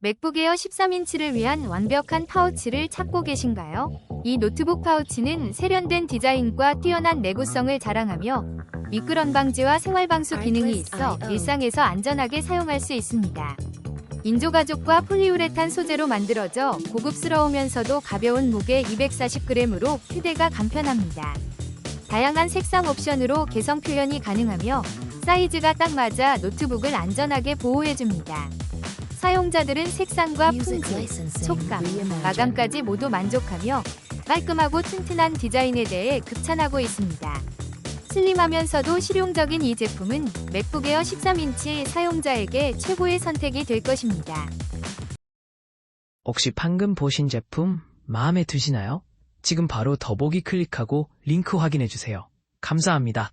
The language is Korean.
맥북 에어 13인치를 위한 완벽한 파우치를 찾고 계신가요? 이 노트북 파우치는 세련된 디자인과 뛰어난 내구성을 자랑하며 미끄럼 방지와 생활 방수 기능이 있어 일상에서 안전하게 사용할 수 있습니다. 인조가죽과 폴리우레탄 소재로 만들어져 고급스러우면서도 가벼운 무게 240g으로 휴대가 간편합니다. 다양한 색상 옵션으로 개성 표현이 가능하며 사이즈가 딱 맞아 노트북을 안전하게 보호해줍니다. 사용자들은 색상과 품질, 촉감, 마감까지 모두 만족하며 깔끔하고 튼튼한 디자인에 대해 극찬하고 있습니다. 슬림하면서도 실용적인 이 제품은 맥북 에어 13인치 사용자에게 최고의 선택이 될 것입니다. 혹시 방금 보신 제품 마음에 드시나요? 지금 바로 더보기 클릭하고 링크 확인해 주세요. 감사합니다.